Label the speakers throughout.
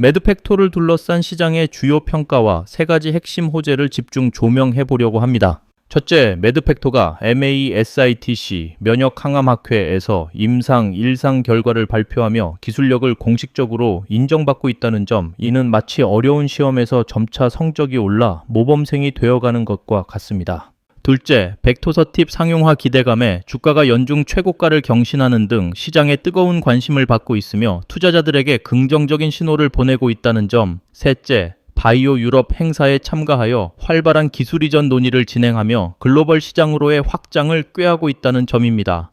Speaker 1: 매드팩토를 둘러싼 시장의 주요 평가와 세 가지 핵심 호재를 집중 조명해 보려고 합니다. 첫째, 매드팩토가 MASITC 면역 항암학회에서 임상 1상 결과를 발표하며 기술력을 공식적으로 인정받고 있다는 점, 이는 마치 어려운 시험에서 점차 성적이 올라 모범생이 되어가는 것과 같습니다. 둘째, 벡토서팁 상용화 기대감에 주가가 연중 최고가를 경신하는 등 시장에 뜨거운 관심을 받고 있으며 투자자들에게 긍정적인 신호를 보내고 있다는 점. 셋째, 바이오 유럽 행사에 참가하여 활발한 기술 이전 논의를 진행하며 글로벌 시장으로의 확장을 꾀하고 있다는 점입니다.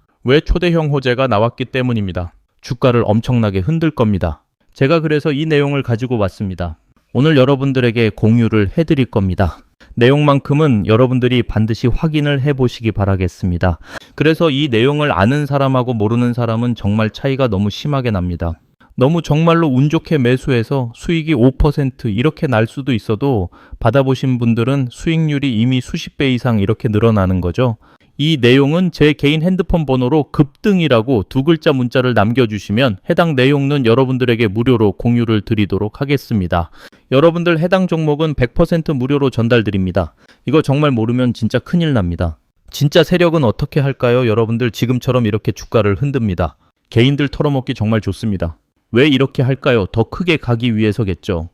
Speaker 1: 왜 초대형 호재가 나왔기 때문입니다. 주가를 엄청나게 흔들 겁니다. 제가 그래서 이 내용을 가지고 왔습니다. 오늘 여러분들에게 공유를 해드릴 겁니다. 내용만큼은 여러분들이 반드시 확인을 해보시기 바라겠습니다. 그래서 이 내용을 아는 사람하고 모르는 사람은 정말 차이가 너무 심하게 납니다. 너무 정말로 운 좋게 매수해서 수익이 5% 이렇게 날 수도 있어도 받아보신 분들은 수익률이 이미 수십 배 이상 이렇게 늘어나는 거죠. 이 내용은 제 개인 핸드폰 번호로 급등이라고 두 글자 문자를 남겨주시면 해당 내용은 여러분들에게 무료로 공유를 드리도록 하겠습니다. 여러분들 해당 종목은 100% 무료로 전달드립니다. 이거 정말 모르면 진짜 큰일 납니다. 진짜 세력은 어떻게 할까요? 여러분들 지금처럼 이렇게 주가를 흔듭니다. 개인들 털어먹기 정말 좋습니다. 왜 이렇게 할까요? 더 크게 가기 위해서겠죠.